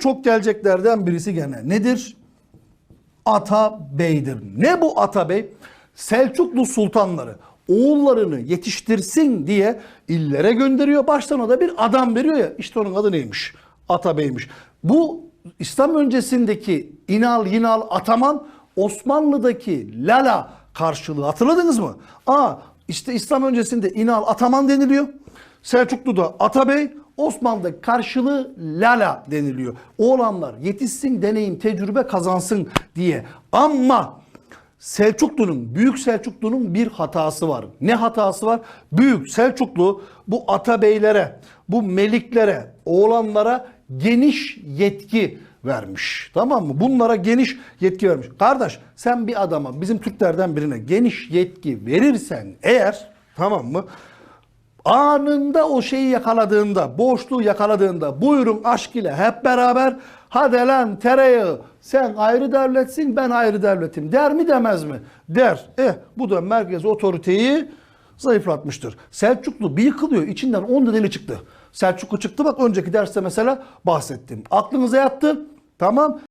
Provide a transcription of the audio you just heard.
çok geleceklerden birisi gene nedir? Ata Bey'dir. Ne bu Ata Bey? Selçuklu sultanları oğullarını yetiştirsin diye illere gönderiyor. Baştan o da bir adam veriyor ya. İşte onun adı neymiş? Ata Bey'miş. Bu İslam öncesindeki İnal Yinal Ataman Osmanlı'daki Lala karşılığı hatırladınız mı? Aa işte İslam öncesinde İnal Ataman deniliyor. Selçuklu'da Atabey, Osmanlı'da karşılığı Lala deniliyor. Oğlanlar yetişsin, deneyim, tecrübe kazansın diye. Ama Selçuklu'nun, Büyük Selçuklu'nun bir hatası var. Ne hatası var? Büyük Selçuklu bu atabeylere, bu meliklere, oğlanlara geniş yetki vermiş. Tamam mı? Bunlara geniş yetki vermiş. Kardeş sen bir adama, bizim Türklerden birine geniş yetki verirsen eğer, tamam mı? Anında o şeyi yakaladığında, boşluğu yakaladığında buyurun aşk ile hep beraber hadi lan tereyağı sen ayrı devletsin ben ayrı devletim der mi demez mi? Der. Eh bu da merkez otoriteyi zayıflatmıştır. Selçuklu bir yıkılıyor içinden 10 deli çıktı. Selçuklu çıktı bak önceki derste mesela bahsettim. Aklınıza yattı tamam